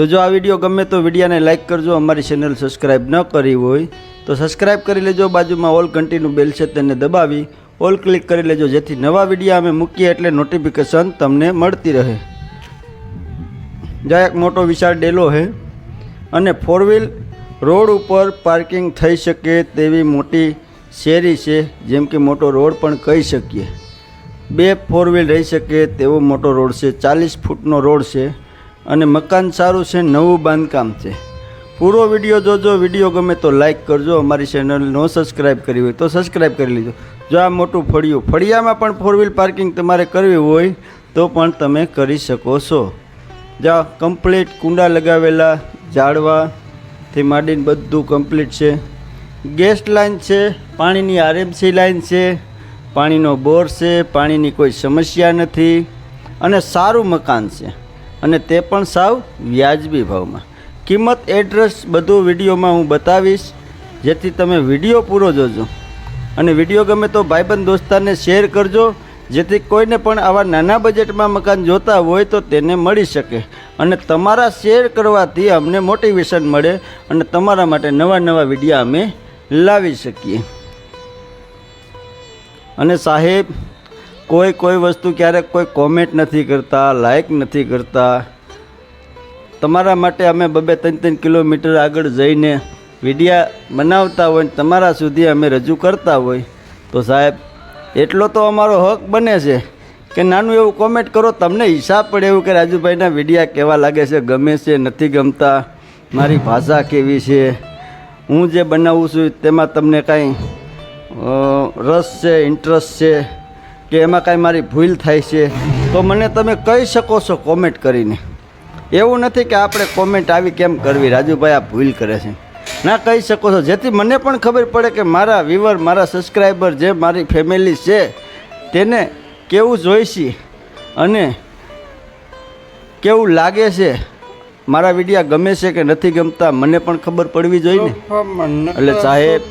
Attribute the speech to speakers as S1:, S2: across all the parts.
S1: તો જો આ વીડિયો ગમે તો વિડીયાને લાઇક કરજો, અમારી ચેનલ સબસ્ક્રાઇબ ન કરી હોય, તો સબસ્ક્રાઇબ કરી લેજો, બાજુમાં ઓલ ઘંટીનું બેલ છે તેને દબાવી ઓલ ક્લિક કરી લેજો, જેથી નવા વીડિયો અમે મૂકીએ એટલે નોટિફિકેશન તમને મળતી રહે. જ્યાં એક મોટો વિશાળ ડેલો છે, અને ફોર વ્હીલ રોડ ઉપર પાર્કિંગ થઈ શકે તેવી મોટી શેરી છે, જેમ કે મોટો રોડ પણ કહી શકીએ. બે ફોર વ્હીલ રહી શકે તેવો મોટો રોડ છે, ચાલીસ ફૂટનો રોડ છે અને મકાન સારું છે, નવું બાંધકામ છે. પૂરો વીડિયો જોજો, વીડિયો ગમે તો લાઇક કરજો, અમારી ચેનલ નો સબસ્ક્રાઈબ કરી હોય તો સબસ્ક્રાઈબ કરી લેજો. જો આ મોટું ફળિયું, ફળિયામાં પણ ફોર વ્હીલ પાર્કિંગ તમારે કરવી હોય તો પણ તમે કરી શકો છો. જ્યાં કમ્પ્લીટ કુંડા લગાવેલા ઝાડવાથી માંડીને બધું કમ્પ્લીટ છે. ગેસ લાઇન છે, પાણીની આરએમસી લાઇન છે, પાણીનો બોર છે, પાણીની કોઈ સમસ્યા નથી. અને સારું મકાન છે. અને તે પણ સાવ વ્યાજબી ભાવમાં. કિંમત, એડ્રેસ બધું વિડીયોમાં હું બતાવીશ. જેથી તમે વીડિયો પૂરો જોજો. અને વીડિયો ગમે તો ભાઈબંધ દોસ્તારને શેર કરજો, જેથી કોઈને પણ આવા નાના બજેટમાં મકાન જોતા હોય તો તેને મળી શકે. અને તમારા શેર કરવાથી અમને મોટિવેશન મળે અને તમારા માટે નવા નવા વિડીયા અમે લાવી શકીએ. અને સાહેબ કોઈ કોઈ વસ્તુ ક્યારેક કોઈ કોમેન્ટ નથી કરતા લાઇક નથી કરતા. તમારા માટે અમે બબે ત્રણ ત્રણ કિલોમીટર આગળ જઈને વિડીયા બનાવતા હોય ને તમારા સુધી અમે રજૂ કરતા હોય. તો સાહેબ, એટલો તો અમારો હક બને છે કે નાનું એવું કોમેન્ટ કરો, તમને હિસાબ પડે એવું કે રાજુભાઈના વિડીયા કેવા લાગે છે, ગમે છે, નથી ગમતા, મારી ભાષા કેવી છે. હું જે બનાવું છું તેમાં તમને કાંઈ રસ છે ઇન્ટરેસ્ટ છે. કે એમાં કાંઈ મારી ભૂલ થાય છે તો મને તમે કહી શકો છો કોમેન્ટ કરીને. એવું નથી કે આપણે કોમેન્ટ આવી કેમ કરવી? રાજુભાઈ આ ભૂલ કરે છે. ના કહી શકો છો. જેથી મને પણ ખબર પડે કે મારા વ્યુઅર મારા સબસ્ક્રાઈબર જે મારી ફેમિલી છે તેને કેવું જોઈશે અને કેવું લાગે છે? મારા વિડીયા ગમે છે કે નથી ગમતા? મને પણ ખબર પડવી જોઈએ ને. એટલે સાહેબ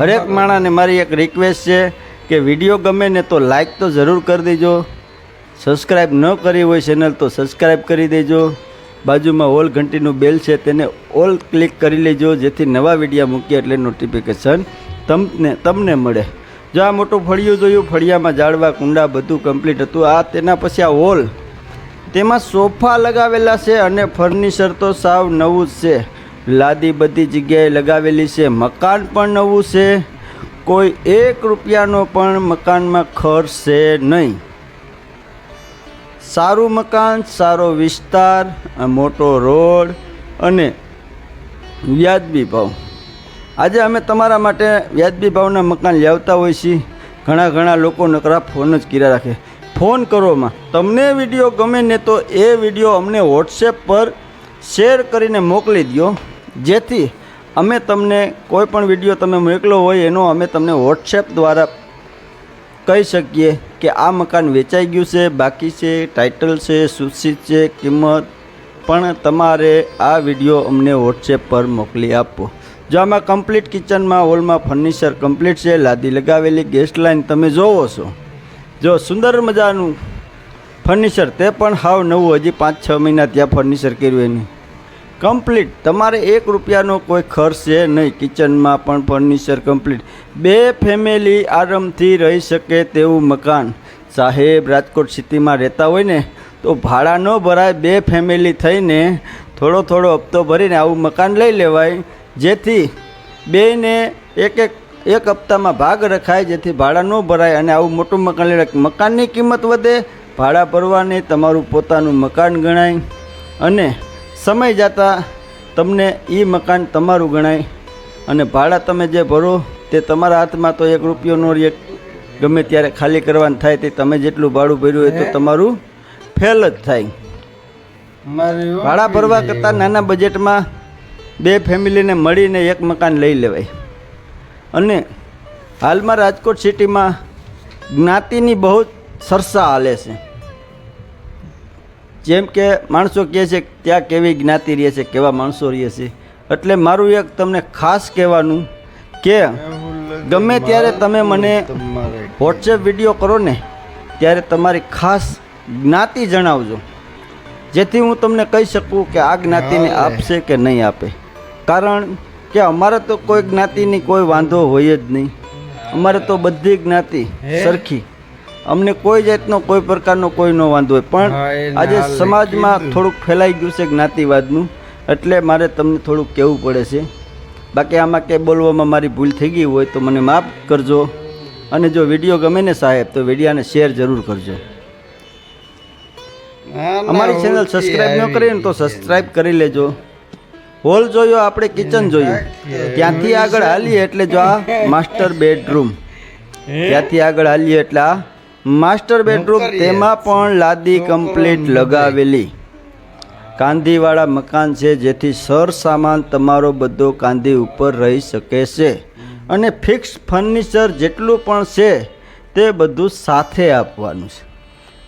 S1: હરેક માણસને મારી એક રિક્વેસ્ટ છે. કે વીડિયો ગમે ને તો લાઈક તો જરૂર કરી દેજો. સબસ્ક્રાઈબ ન કરી હોય ચેનલ તો સબસ્ક્રાઈબ કરી દેજો. બાજુમાં ઓલ ઘંટીનું બેલ છે તેને ઓલ ક્લિક કરી લેજો, જેથી નવા વિડીયા મૂકીએ એટલે નોટિફિકેશન તમને તમને મળે. જો આ મોટું ફળિયું જોયું, ફળિયામાં ઝાડવા, કુંડા બધું કમ્પ્લીટ હતું. આ તેના પછી આ હોલ તેમાં સોફા લગાવેલા છે અને ફર્નિચર તો સાવ નવું જ છે. લાદી બધી જગ્યાએ લગાવેલી છે. મકાન પણ નવું છે. કોઈ એક રૂપિયાનો પણ મકાનમાં ખર્ચ છે નહીં. સારું મકાન, સારો વિસ્તાર મોટો રોડ અને વ્યાજબી ભાવ. આજે અમે તમારા માટે વ્યાજબી ભાવના મકાન લાવતા હોઈએ છીએ. ઘણા ઘણા લોકો નકરા ફોન જ કર્યા રાખે. ફોન કરોમાં તમને વીડિયો ગમે ને તો એ વીડિયો અમને વોટ્સએપ પર શેર કરીને મોકલી દો જેથી અમે તમને કોઈ પણ વીડિયો તમે મોકલો હોય એનો અમે તમને વોટ્સએપ દ્વારા કહી શકીએ કે આ મકાન વેચાઈ ગયું છે, બાકી છે ટાઇટલ છે સૂચિત છે, કિંમત. પણ તમારે આ વીડિયો અમને વોટ્સએપ પર મોકલી આપો. જો આમાં કમ્પ્લીટ કિચનમાં હોલમાં ફર્નિચર કમ્પ્લીટ છે, લાદી લગાવેલી ગેસ લાઇન તમે જોવો છો. જો સુંદર મજાનું ફર્નિચર તે પણ હાવ નવું, હજી પાંચ છ મહિના ત્યાં ફર્નિચર કર્યું એની. કમ્પ્લીટ તમારે એક રૂપિયાનો કોઈ ખર્ચ છે નહીં. કિચનમાં પણ ફર્નિચર કમ્પ્લીટ બે ફેમિલી આરામથી રહી શકે તેવું મકાન. સાહેબ, રાજકોટ સિટીમાં રહેતા હોય ને, તો ભાડા ન ભરાય બે ફેમિલી થઈને થોડો થોડો હપ્તો ભરીને આવું મકાન લઈ લેવાય. જેથી બેને એક એક એક હપ્તામાં ભાગ રખાય, જેથી ભાડા ન ભરાય અને આવું મોટું મકાન લઈ મકાનની કિંમત વધે, ભાડા ભરવાની તમારું પોતાનું મકાન ગણાય. અને સમય જતાં તમને એ મકાન તમારું ગણાય અને ભાડા તમે જે ભરો તે તમારા હાથમાં તો એક રૂપિયોનો એક ગમે ત્યારે ખાલી કરવાનું થાય તે તમે જેટલું ભાડું ભર્યું હોય તો તમારું ફેલ જ થાય. ભાડા ભરવા કરતાં નાના બજેટમાં બે ફેમિલીને મળીને એક મકાન લઈ લેવાય. અને હાલમાં રાજકોટ સિટીમાં જ્ઞાતિની બહુ સરસા હાલે છે. જેમ કે માણસો કહે છે ત્યાં કેવી જ્ઞાતિ રહે છે કેવા માણસો રહે છે. એટલે મારું એક તમને ખાસ કહેવાનું કે ગમે ત્યારે તમે મને વોટ્સએપ વીડિયો કરો ને ત્યારે તમારી ખાસ જ્ઞાતિ જણાવજો. જેથી હું તમને કહી શકું કે આ જ્ઞાતિને આપશે કે નહીં આપે. કારણ કે અમારે તો કોઈ જ્ઞાતિની કોઈ વાંધો હોય જ નહીં. અમારે તો બધી જ્ઞાતિ સરખી. અમને કોઈ જાતનો કોઈ પ્રકારનો કોઈનો વાંધો હોય. પણ આજે સમાજમાં થોડુંક ફેલાઈ ગયું છે જ્ઞાતિવાદનું એટલે મારે તમને થોડુંક કહેવું પડે છે. બાકી આમાં કંઈ બોલવામાં મારી ભૂલ થઈ ગઈ હોય તો મને માફ કરજો. અને જો વીડિયો ગમે ને સાહેબ તો વિડીયાને શેર જરૂર કરજો. અમારી ચેનલ સબસ્ક્રાઇબ ન કરીને તો સબસ્ક્રાઇબ કરી લેજો. હોલ જોયો આપણે કિચન જોયું. ત્યાંથી આગળ હાલીએ એટલે જો આ માસ્ટર બેડરૂમ ત્યાંથી આગળ હાલીએ એટલે આ માસ્ટર બેડરૂમ તેમાં પણ લાદી કમ્પ્લીટ લગાવેલી. કાંધીવાળા મકાન છે જેથી સર સામાન તમારો બધો કાંધી ઉપર રહી શકે છે. અને ફિક્સ ફર્નિચર જેટલું પણ છે તે બધું સાથે આપવાનું છે.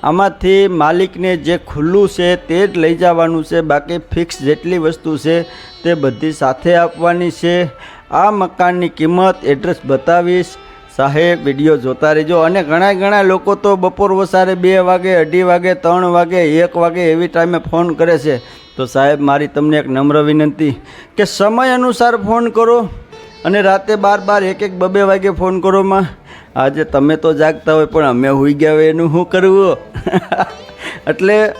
S1: આમાંથી માલિકને જે ખુલ્લું છે તે જ લઈ જવાનું છે. બાકી ફિક્સ જેટલી વસ્તુ છે તે બધી સાથે આપવાની છે. આ મકાનની કિંમત એડ્રેસ બતાવીશ. સાહેબ વીડિયો જોતા રહેજો. અને ઘણા ઘણા લોકો તો બપોર વસારે બે વાગે, અઢી વાગે, ત્રણ વાગે, એક વાગે એવી ટાઈમે ફોન કરે છે. તો સાહેબ, મારી તમને એક નમ્ર વિનંતી કે સમય અનુસાર ફોન કરો અને રાતે બાર બાર એક એક બબે વાગે ફોન કરો માં. આજે તમે તો જાગતા હોય, પણ અમે હોઈ ગયા હોય, એનું શું કરવું? એટલે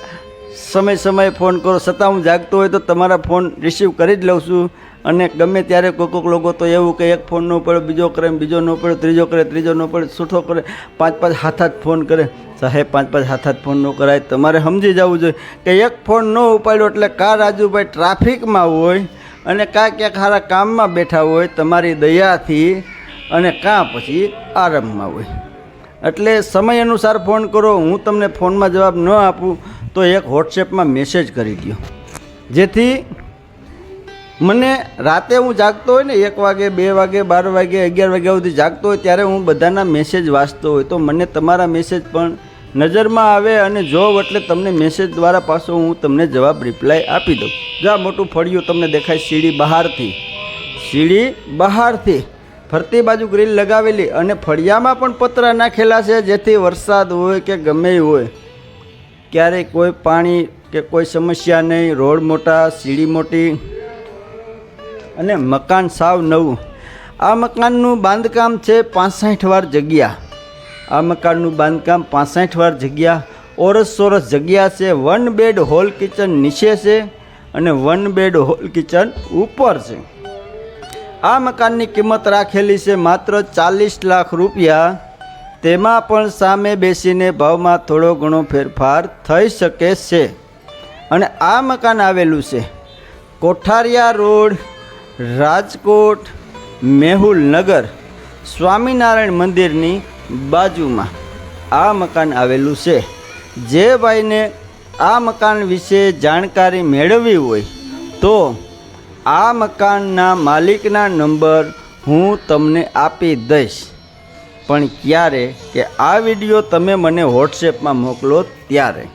S1: સમય સમયે ફોન કરો. છતાં હું જાગતો હોય તો તમારા ફોન રિસીવ કરી જ લઉં છું. અને ગમે ત્યારે કોઈક કોઈક લોકો તો એવું કે એક ફોન ન પડે, બીજો કરે, બીજો ન પડે, ત્રીજો કરે, ત્રીજો ન પડે, છૂટો કરે, પાંચ પાંચ હાથ હાથ ફોન કરે. સાહેબ, પાંચ પાંચ હાથ હાથ ફોન ન કરાય. તમારે સમજી જવું જોઈએ કે એક ફોન ન ઉપાડ્યો એટલે કા રાજુભાઈ ટ્રાફિકમાં હોય અને કાં ક્યાંક સારા કામમાં બેઠા હોય તમારી દયાથી અને કાં પછી આરામમાં હોય. એટલે સમય અનુસાર ફોન કરો. હું તમને ફોનમાં જવાબ ન આપું તો એક વોટ્સએપમાં મેસેજ કરી દો જેથી મને રાતે હું જાગતો હોય ને, એક વાગે, બે વાગે, બાર વાગે, અગિયાર વાગ્યા સુધી જાગતો હોય, ત્યારે હું બધાના મેસેજ વાંચતો હોય. તો મને તમારા મેસેજ પણ નજરમાં આવે અને જો એટલે તમને મેસેજ દ્વારા પાછો હું તમને જવાબ રિપ્લાય આપી દઉં. જા મોટું ફળિયું તમને દેખાય સીડી બહારથી. સીડી બહારથી. ફરતી બાજુ ગ્રીલ લગાવેલી અને ફળિયામાં પણ પતરા નાખેલા છે, જેથી વરસાદ હોય કે ગમે હોય. ક્યારેય કોઈ પાણી કે કોઈ સમસ્યા નહીં. રોડ મોટા, સીડી મોટી. અને મકાન સાવ નવું. આ મકાનનું બાંધકામ છે પાસઠ વાર જગ્યા. આ મકાનનું બાંધકામ પાસઠ વાર જગ્યા. ઓરસ સોરસ જગ્યા છે. વન બેડ હોલ કિચન નીચે છે અને વન બેડ હોલ કિચન ઉપર છે. આ મકાનની કિંમત રાખેલી છે માત્ર ચાલીસ લાખ રૂપિયા. તેમાં પણ સામે બેસીને ભાવમાં થોડો ઘણો ફેરફાર થઈ શકે છે. અને આ મકાન આવેલું છે. કોઠારિયા રોડ રાજકોટ મેહુલ નગર સ્વામિનારાયણ મંદિરની બાજુમાં આ મકાન આવેલું છે. જે ભાઈને આ મકાન વિશે જાણકારી મેળવવી હોય તો આ મકાનના માલિકના નંબર હું તમને આપી દઈશ. પણ ક્યારે કે આ વીડિયો તમે મને વોટ્સએપમાં મોકલો ત્યારે.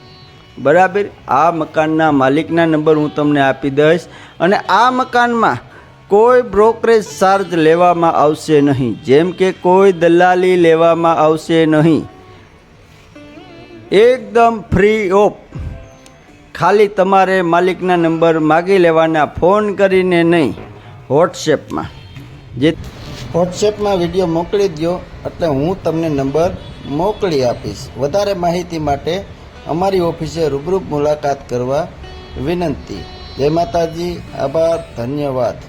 S1: બરાબર? આ મકાનના માલિકના નંબર હું તમને આપી દઈશ અને આ મકાનમાં કોઈ બ્રોકરેજ ચાર્જ લેવામાં આવશે નહીં. જેમ કે કોઈ દલાલી લેવામાં આવશે નહીં. એકદમ ફ્રી ઓફ. ખાલી તમારે માલિકના નંબર માગી લેવાના, ફોન કરીને નહીં. વોટ્સએપમાં જે વોટ્સએપમાં વીડિયો મોકલી દો એટલે હું તમને નંબર મોકલી આપીશ. વધારે માહિતી માટે અમારી ઓફિસે રૂબરૂ મુલાકાત કરવા વિનંતી. જય માતાજી, આભાર, ધન્યવાદ.